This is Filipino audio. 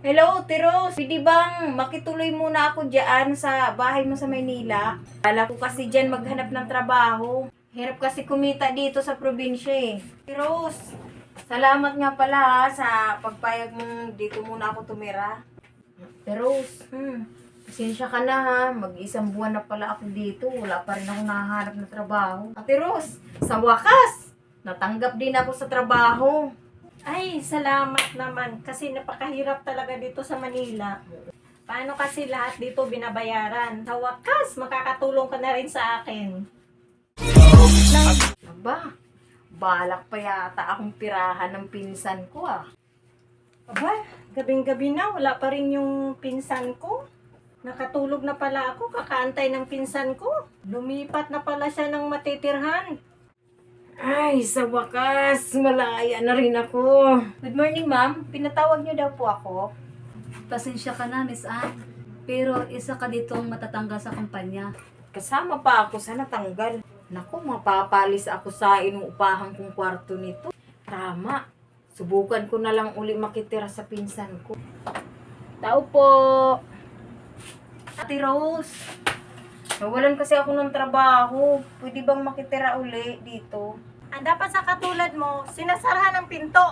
Hello, Tiros. Pwede bang makituloy muna ako dyan sa bahay mo sa Maynila? Kala ko kasi dyan maghanap ng trabaho. Hirap kasi kumita dito sa probinsya eh. Tiros, salamat nga pala ha, sa pagpayag mong dito muna ako tumira. Tiros, hmm, pasensya ka na ha. Mag-isang buwan na pala ako dito. Wala pa rin ako nahanap ng trabaho. Ate Ros, sa wakas, natanggap din ako sa trabaho. Ay, salamat naman kasi napakahirap talaga dito sa Manila. Paano kasi lahat dito binabayaran? Sa wakas, makakatulong ka na rin sa akin. Aba, balak pa yata akong pirahan ng pinsan ko ah. Aba, gabing-gabi na, wala pa rin yung pinsan ko. Nakatulog na pala ako, kakaantay ng pinsan ko. Lumipat na pala siya ng matitirhan. Ay, sa wakas, malaya na rin ako. Good morning, ma'am. Pinatawag niyo daw po ako. Pasensya ka na, Miss Anne. Pero isa ka ditong matatanggal sa kumpanya. Kasama pa ako sa natanggal. Naku, mapapalis ako sa inuupahan kong kwarto nito. Tama. Subukan ko na lang uli makitira sa pinsan ko. Tao po. Ate Rose. Nawalan kasi ako ng trabaho. Pwede bang makitira uli dito? Ang dapat sa katulad mo, sinasarahan ng pinto.